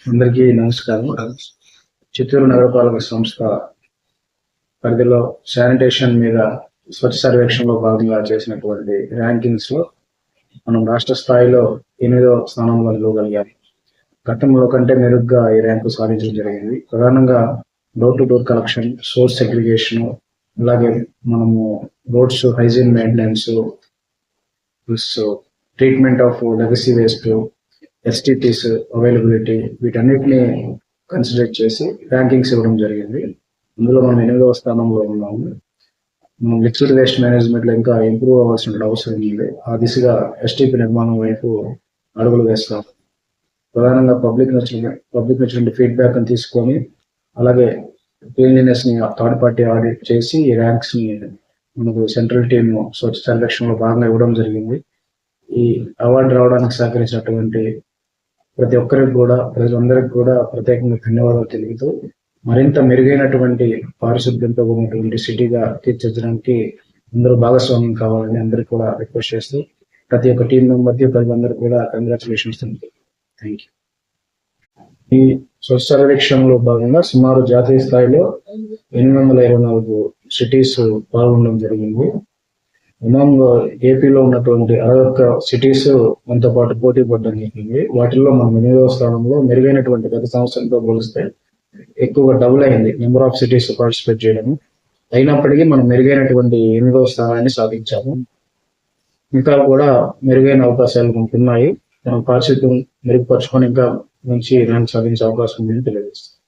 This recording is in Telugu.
అందరికీ నమస్కారం. చిత్తూరు నగరపాలక సంస్థ పరిధిలో శానిటేషన్ మీద స్వచ్ఛ సర్వేక్షణలో భాగంగా చేసినటువంటి ర్యాంకింగ్స్లో మనం రాష్ట్ర స్థాయిలో ఎనిమిదో స్థానంలో నిలవగలిగాం. గతంలో కంటే మెరుగ్గా ఈ ర్యాంకు సాధించడం జరిగింది. ప్రధానంగా door to door collection source segregation అలాగే మనము roads hygiene maintenance plus treatment of legacy waste STTs availability వీటన్నిటిని కన్సిడర్ చేసి ర్యాంకింగ్స్ ఇవ్వడం జరిగింది. అందులో మనం ఎనిమిదవ స్థానంలో ఉన్నాము. మనం లిక్విడ్ వేస్ట్ మేనేజ్మెంట్లో ఇంకా ఇంప్రూవ్ అవ్వాల్సిన అవసరం ఉంది. ఆ దిశగా ఎస్టీపీ నిర్మాణం వైపు అడుగులు వేస్తాం ప్రధానంగా పబ్లిక్ నుంచి పబ్లిక్ నుంచి ఫీడ్బ్యాక్ అని తీసుకొని అలాగే క్లీన్లీనెస్ని థర్డ్ పార్టీ ఆడిట్ చేసి ఈ ర్యాంక్స్ని మనకు సెంట్రల్ టీమ్ స్వచ్ఛ సర్వేక్షణలో భాగంగా ఇవ్వడం జరిగింది. ఈ అవార్డు రావడానికి సహకరించినటువంటి ప్రతి ఒక్కరికి కూడా ప్రజలందరికీ కూడా ప్రత్యేకంగా ధన్యవాదాలు తెలుపుతూ మరింత మెరుగైనటువంటి పారిశుద్ధ్యంతో ఉన్నటువంటి సిటీగా తీర్చిదిద్దడానికి అందరూ భాగస్వామ్యం కావాలని అందరికీ కూడా రిక్వెస్ట్ చేస్తూ ప్రతి ఒక్క టీం మెంబర్కి ప్రజలందరూ కూడా కంగ్రాచులేషన్స్ థ్యాంక్ యూ ఈ స్వచ్ఛ సర్వేక్షణలో భాగంగా సుమారు జాతీయ స్థాయిలో ఎనిమిది వందల ఇరవై నాలుగు సిటీస్ పాల్గొనడం జరిగింది. అమాంగ్ ఏపీలో ఉన్నటువంటి అరవై ఒక్క సిటీస్ మనతో పాటు పోటీ పడడం జరిగింది వాటిల్లో మనం ఎనిమిదవ స్థానంలో మెరుగైనటువంటి గత సంవత్సరంతో పోలిస్తే ఎక్కువగా డబుల్ అయింది నెంబర్ ఆఫ్ సిటీస్ పార్టిసిపేట్ చేయడం. అయినప్పటికీ మనం మెరుగైనటువంటి ఎనిమిదవ స్థానాన్ని సాధించాము. ఇంకా కూడా మెరుగైన అవకాశాలు మనకు ఉన్నాయి. మనం పారిశుద్ధ్యం మెరుగుపరచుకొని ఇంకా మంచి ర్యాంక్ సాధించే అవకాశం ఉందని తెలియజేస్తాం